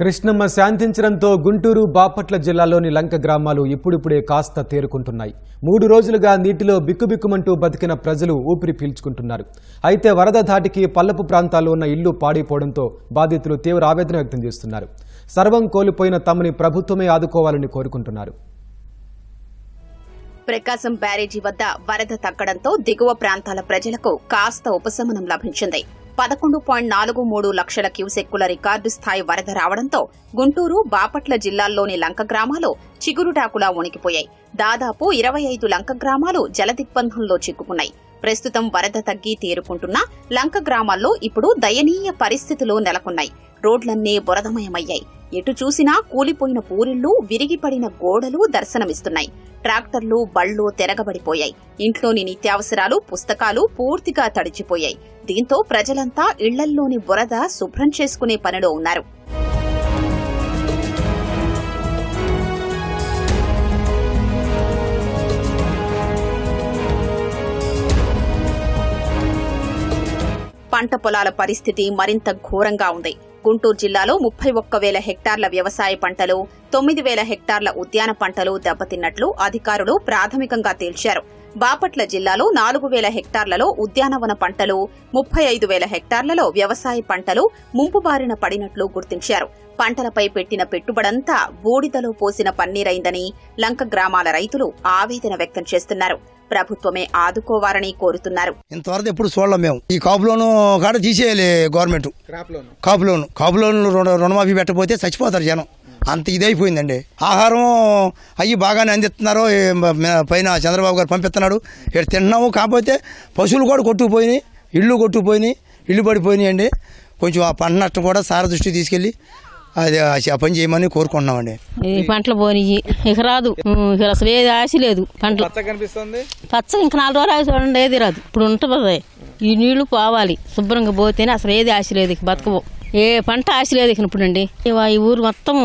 కృష్ణమ్మ శాంతించడంతో గుంటూరు బాపట్ల జిల్లాలోని లంక గ్రామాలు ఇప్పుడిప్పుడే కాస్త తేరుకుంటున్నాయి. మూడు రోజులుగా నీటిలో బిక్కుబిక్కుమంటూ బతికిన ప్రజలు ఊపిరి పీల్చుకుంటున్నారు. అయితే వరద ధాటికి పల్లపు ప్రాంతాల్లో ఉన్న ఇల్లు పాడైపోవడంతో బాధితులు తీవ్ర ఆవేదన వ్యక్తం చేస్తున్నారు. సర్వం కోల్పోయిన తమని ప్రభుత్వమే ఆదుకోవాలని కోరుకుంటున్నారు. ప్రకాశం బ్యారేజీ వద్ద వరద తగ్గడంతో దిగువ ప్రాంతాల ప్రజలకు కాస్త ఉపశమనం లభించింది. పదకొండు పాయింట్ నాలుగు మూడు లక్షల క్యూసెక్కుల రికార్డు స్థాయి వరద రావడంతో గుంటూరు బాపట్ల జిల్లాల్లోని లంక గ్రామాలు చిగురుటాకులా ఉనికిపోయాయి దాదాపు ఇరవై ఐదు లంక గ్రామాలు జలదిగ్బంధంలో చిక్కుకున్నాయి. ప్రస్తుతం వరద తగ్గి తేరుకుంటున్న లంక గ్రామాల్లో ఇప్పుడు దయనీయ పరిస్థితులు నెలకొన్నాయి. రోడ్లన్నీ బురదమయమయ్యాయి. ఎటు చూసినా కూలిపోయిన పూరిళ్ళు విరిగిపడిన గోడలు దర్శనమిస్తున్నాయి. ట్రాక్టర్లు బళ్ళు తెరగబడిపోయాయి. ఇంట్లోని నిత్యావసరాలు పుస్తకాలు పూర్తిగా తడిచిపోయాయి. దీంతో ప్రజలంతా ఇళ్ళల్లోని బురద శుభ్రం చేసుకునే పనిలో ఉన్నారు. పంట పొలాల పరిస్థితి మరింత ఘోరంగా ఉంది. గుంటూరు జిల్లాలో ముప్పై ఒక్క వేల హెక్టార్ల వ్యవసాయ పంటలు తొమ్మిది వేల హెక్టార్ల ఉద్యాన పంటలు దెబ్బతిన్నట్లు అధికారులు ప్రాథమికంగా తేల్చారు. బాపట్ల జిల్లాలో నాలుగు వేల హెక్టార్లలో ఉద్యానవన పంటలు ముప్పై ఐదు వేల హెక్టార్లలో వ్యవసాయ పంటలు ముంపు బారిన పడినట్లు గుర్తించారు. పంటలపై పెట్టిన పెట్టుబడంతా బూడిదలో పోసిన పన్నీరైందని లంక గ్రామాల రైతులు ఆవేదన వ్యక్తం చేస్తున్నారు. ప్రభుత్వమే ఆదుకోవాలని కోరుతున్నారు. ఇంతవరకు ఎప్పుడు చూడలేం మేము. ఈ కాపు లోను కాడ తీసేయాలి గవర్నమెంట్. కాపు లోను. కాపు రుణ రుణమాఫీ పెట్టకపోతే చచ్చిపోతారు జనం. అంత ఇదైపోయిందండి. ఆహారం అయ్యి బాగానే అందిస్తున్నారు పైన చంద్రబాబు గారు పంపిస్తున్నాడు. ఇక్కడ తింటున్నాము కాకపోతే పశువులు కూడా కొట్టుకుపోయినాయి ఇళ్ళు కొట్టుకుపోయినాయి ఇల్లు పడిపోయినాయండి. కొంచెం ఆ పంట నష్టం కూడా సార దృష్టి తీసుకెళ్ళి అది ఆ పని చేయమని కోరుకుంటున్నామండి. ఈ పంటలు పోనియ్యి ఇక రాదు. ఇక అసలు ఏది ఆశ లేదు పంటలు. కనిపిస్తుంది? పచ్చ ఇంకా నాలుగు రోజులు ఆశ చూడండి ఏది రాదు. ఇప్పుడు ఉంటుంది. ఈ నీళ్ళు పోవాలి. శుభ్రంగా పోతేనే అసలు ఏది ఆశ లేదు ఇక బతకవు ఏ పంట ఆశ లేదు ఇక ఇప్పుడు అండి ఈ ఊరు మొత్తం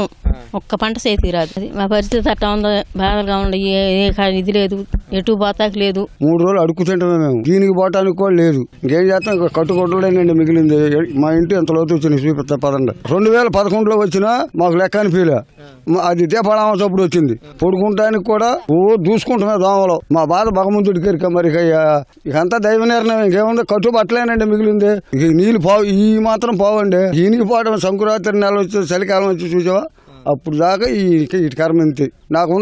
ఒక్క పంట చేతికి రాదు. అది మా పరిస్థితి అట్టా ఉందో బాధలుగా ఉండి ఏ ఇది లేదు. ఎటు పోతాకి లేదు. మూడు రోజులు అడుగు మేము. దీనికి పోవటానికి కూడా లేదు. ఇంకేం చేస్తాం? కట్టుకోవడండి కట్టుకొట్టలేనండి మిగిలింది. మా ఇంటి ఎంత లోతు వచ్చింది చూపిస్తా పదండి. రెండు వేల పదకొండులో వచ్చినా మాకు లెక్క అనిపించలే. మా- అది దీపావళి చప్పుడు వచ్చింది. పడుకుంటానికి కూడా ఓ దూసుకుంటున్నా దోమలో. మా బాధ భగవంతుడికి ఎరిక మరి ఇక ఇక దైవ నిర్ణయం. ఇంకేముంది? కట్టు పట్టలేనండి మిగిలింది. ఇక నీళ్ళు పావు ఈ మాత్రం పోవండి. ఈనికి పోవడం సంకురాత్రి నెల వచ్చి చలికాలం వచ్చి చూసావా? అప్పుడు దాకా ఈ ఇటు కర్మ ఇంతే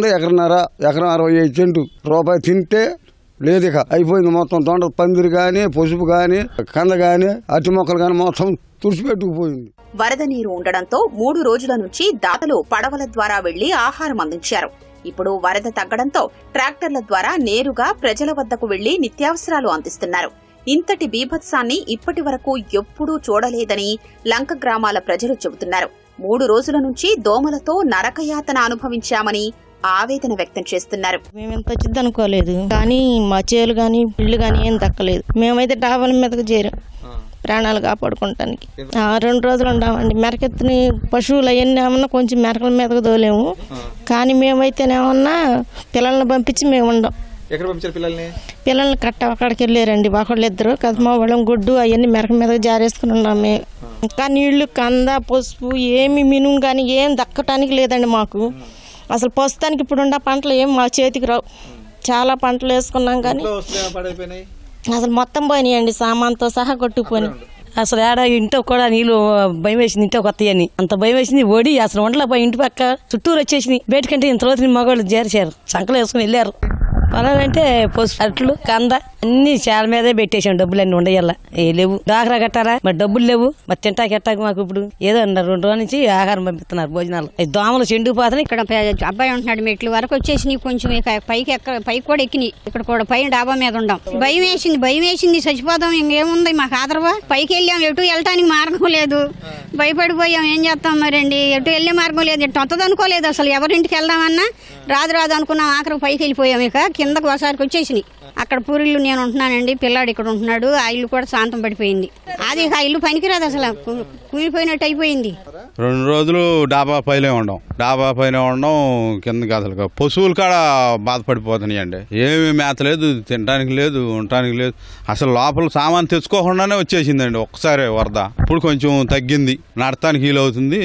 ఎకరన్నర ఎకరం అరవై ఐదు సెంటు రూపాయి తింటే లేదు ఇక. అయిపోయింది మొత్తం దొండ పందిరి కానీ పసుపు కానీ కంద కానీ అట్టి మొక్కలు కానీ మొత్తం తుడిచిపెట్టుకుపోయింది. వరద నీరు ఉండడంతో మూడు రోజుల నుంచి దాతలు పడవల ద్వారా వెళ్ళి ఆహారం అందించారు. ఇప్పుడు వరద తగ్గడంతో ట్రాక్టర్ల ద్వారా నేరుగా ప్రజల వద్దకు వెళ్ళి నిత్యావసరాలు అందిస్తున్నారు. ఇంతటి బీభత్సాన్ని ఇప్పటి వరకు ఎప్పుడూ చూడలేదని లంక గ్రామాల ప్రజలు చెబుతున్నారు. మూడు రోజుల నుంచి దోమలతో నరకయాతన అనుభవించామని ఆవేదన వ్యక్తం చేస్తున్నారు. మేము ఎంత వచ్చింది అనుకోలేదు. కానీ మా చేలు కానీ ఇల్లు కానీ ఏం దక్కలేదు. మేమైతే డాబాల మీదకి చేరాం. ప్రాణాలు కాపాడుకోవటానికి. ఆ, రెండు రోజులు ఉండామండి. మెరకెత్తిని పశువులు అవన్నీ ఏమన్నా కొంచెం మెరకల మీదకి తోలేము. కానీ మేమైతేనేమన్నా పిల్లల్ని పంపించి మేము ఉండం ఎక్కడ పంపించారు పిల్లల్ని? పిల్లల్ని కట్ట అక్కడికి వెళ్ళారండి. ఒకళ్ళు ఇద్దరు కదమా వాళ్ళం గుడ్డు అవన్నీ మెరక మీదకి జారేసుకుని ఉన్నాం మేము. ఇంకా నీళ్ళు కంద పసుపు ఏమి మినుము కానీ ఏం దక్కటానికి లేదండి మాకు. అసలు ప్రస్తుతానికి ఇప్పుడు ఉన్న పంటలు ఏం మా చేతికి రావు. చాలా పంటలు వేసుకున్నాం కానీ అసలు మొత్తం పోయినాయండి. సామాన్తో సహా కొట్టుకుపోయినాయి అసలు ఏడ ఇంట్లో కూడా నీళ్ళు భయం వేసింది ఇంట్లో కొత్త అని అంత భయం వేసింది ఓడి అసలు వంటలో పోయి ఇంటి పక్క చుట్టూరు వచ్చేసింది బయటకంటే ఇంత రోజు మగవాళ్ళు చేర్చారు సంకలు వేసుకుని వెళ్ళారు. పొలాలంటే పసుపు అట్లు కంద అన్ని చాలా మీదే పెట్టేసాం డబ్బులు అన్ని ఉండేయాల. ఏ లేవు. డాకరా కట్టారా మరి డబ్బులు లేవు. మరి తింటా ఎట్టాక మాకు ఇప్పుడు? ఏదో అన్నారు రెండు రోజుల నుంచి ఆహారం పంపిస్తున్నారు భోజనాలు. దోమలు చెండుకుపోతున్నాయి ఇక్కడ అబ్బాయి ఉంటున్నాడు మెట్లు వరకు వచ్చేసి కొంచెం ఇక పైకి ఎక్క పైకి కూడా ఎక్కినాయి. ఇక్కడ కూడా పైన డాబా మీద ఉండం. భయం వేసింది భయం వేసింది. చచ్చిపోదాం ఇంకేముంది? మాకు ఆదరవా? పైకి వెళ్ళాం. ఎటు వెళ్ళటానికి మార్గం లేదు. భయపడిపోయాం. ఏం చేస్తాం మరండి? ఎటు వెళ్ళే మార్గం లేదు. ఎటు వస్తుంది అనుకోలేదు అసలు. ఎవరింటికి వెళ్దామన్నా రాదు రాదు అనుకున్నాం. ఆఖరికి పైకి వెళ్ళిపోయాం ఇక. కిందకు ఒకసారికి వచ్చేసినాయి. అక్కడ పూరిళ్ళు నేను ఉంటున్నానండి. పిల్లాడు ఇక్కడ ఉంటున్నాడు. ఆ ఇల్లు కూడా శాంతం పడిపోయింది. అది ఇక ఆ ఇల్లు పనికిరాదు అసలు. కూలిపోయినట్టు అయిపోయింది. రెండు రోజులు డాబా పైనే ఉండం. డాబా పైన ఉండం కిందకి అసలు పశువులు కాడ బాధపడిపోతున్నాయండి. ఏమి మేత లేదు తినడానికి లేదు ఉండటానికి లేదు. అసలు లోపల సామాన్ తెచ్చుకోకుండానే వచ్చేసిందండి ఒక్కసారి వరద. ఇప్పుడు కొంచెం తగ్గింది. నడటానికి వీలు అవుతుంది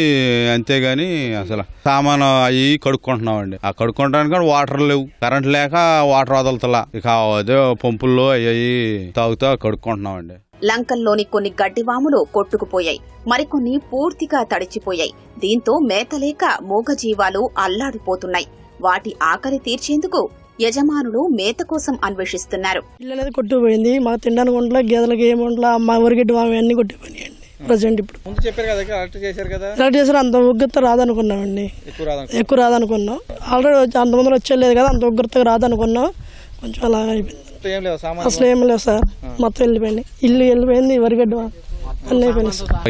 అంతేగాని అసలు సామాను అవి కడుక్కుంటున్నామండి. ఆ కడుక్కోవడానికి కూడా వాటర్ లేవు. కరెంట్ లేక వాటర్ వదలతలా. ఇక అదే పంపుల్లో అవి తాగుతా కడుక్కుంటున్నామండి. లంకల్లోని కొన్ని గడ్డివాములు కొట్టుకుపోయాయి. మరికొన్ని పూర్తిగా తడిచిపోయాయి. దీంతో మేతలేక మూగజీవాలు అల్లాడిపోతున్నాయి. వాటి ఆకలి తీర్చేందుకు యజమానులు మేత కోసం అన్వేషిస్తున్నారు. ఇల్లు అనేది కొట్టుకుపోయింది. మాకు తినడానికి ఉండలే గేదెలకి ఏమి ఉండలే మా ఊరిగడ్డి మా అన్ని కొట్టిపోయినాయండి ప్రజెంట్ ఇప్పుడు. ముందు చెప్పారు కదా అలర్ట్ చేశారు కదా? చేసారు అంత ఉగ్రత రాదనుకున్నామండి. ఎక్కువ రాదు ఎక్కువ రాదనుకున్నాం. ఆల్రెడీ వచ్చి అంత మంది వచ్చేలేదు కదా అంత ఉగ్రతగా రాదనుకున్నాం. కొంచెం అలా అయిపోయింది. ఏం లేదు సామాన్ అసలు ఏం లేదు సార్ మొత్తం వెళ్ళిపోయింది ఇల్లు వెళ్ళిపోయింది వరిగడ్డ అన్నీ అయిపోయింది సార్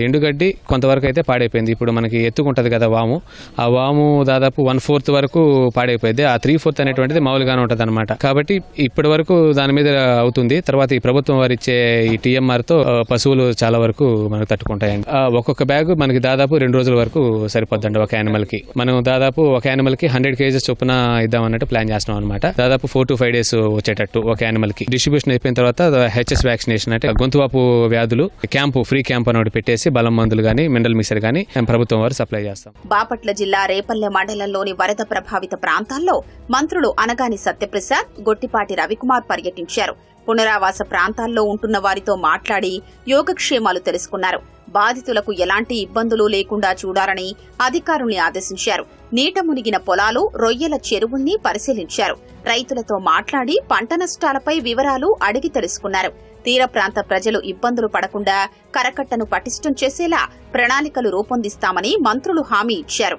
ఎండుగడ్డి కొంతవరకు అయితే పాడైపోయింది. ఇప్పుడు మనకి ఎత్తుకుంటది కదా వాము. ఆ వాము దాదాపు వన్ ఫోర్త్ వరకు పాడైపోయింది. ఆ త్రీ ఫోర్త్ అనేటువంటిది మామూలుగానే ఉంటది అనమాట కాబట్టి ఇప్పటి వరకు దాని మీద అవుతుంది. తర్వాత ఈ ప్రభుత్వం వారు ఇచ్చే ఈ టీఎంఆర్తో పశువులు చాలా వరకు మనకు తట్టుకుంటాయండి. ఒక్కొక్క బ్యాగ్ మనకి దాదాపు రెండు రోజుల వరకు సరిపోద్దండి ఒక యానిమల్కి. మనం దాదాపు ఒక యానిమల్కి హండ్రెడ్ కేజెస్ చొప్పున ఇద్దాం అన్నట్టు ప్లాన్ చేస్తున్నాం అనమాట దాదాపు ఫోర్ టు ఫైవ్ డేస్ వచ్చేటట్టు ఒక యానిమల్కి. డిస్ట్రిబ్యూషన్ అయిపోయిన తర్వాత హెచ్ఎస్ వ్యాక్సినేషన్ అంటే గొంతువాపు వ్యాధులు క్యాంపు ఫ్రీ ఫ్రీ క్యాంప్ అని ఒకటి పెట్టేసి బలం మందులు కానీ మినరల్ మిక్సర్ కానీ ప్రభుత్వం వారు సప్లై చేస్తాం. బాపట్ల జిల్లా రేపల్లె మండలంలోని వరద ప్రభావిత ప్రాంతాల్లో మంత్రులు అనగాని సత్యప్రసాద్ గొట్టిపాటి రవికుమార్ పర్యటించారు. పునరావాస ప్రాంతాల్లో ఉంటున్న వారితో మాట్లాడి యోగక్షేమాలు తెలుసుకున్నారు. బాధితులకు ఎలాంటి ఇబ్బందులు లేకుండా చూడాలని అధికారుల్ని ఆదేశించారు. నీట మునిగిన పొలాలు రొయ్యల చెరువుల్ని పరిశీలించారు. రైతులతో మాట్లాడి పంట నష్టాలపై వివరాలు అడిగి తెలుసుకున్నారు. తీర ప్రాంత ప్రజలు ఇబ్బందులు పడకుండా కరకట్టను పటిష్టం చేసేలా ప్రణాళికలు రూపొందిస్తామని మంత్రులు హామీ ఇచ్చారు.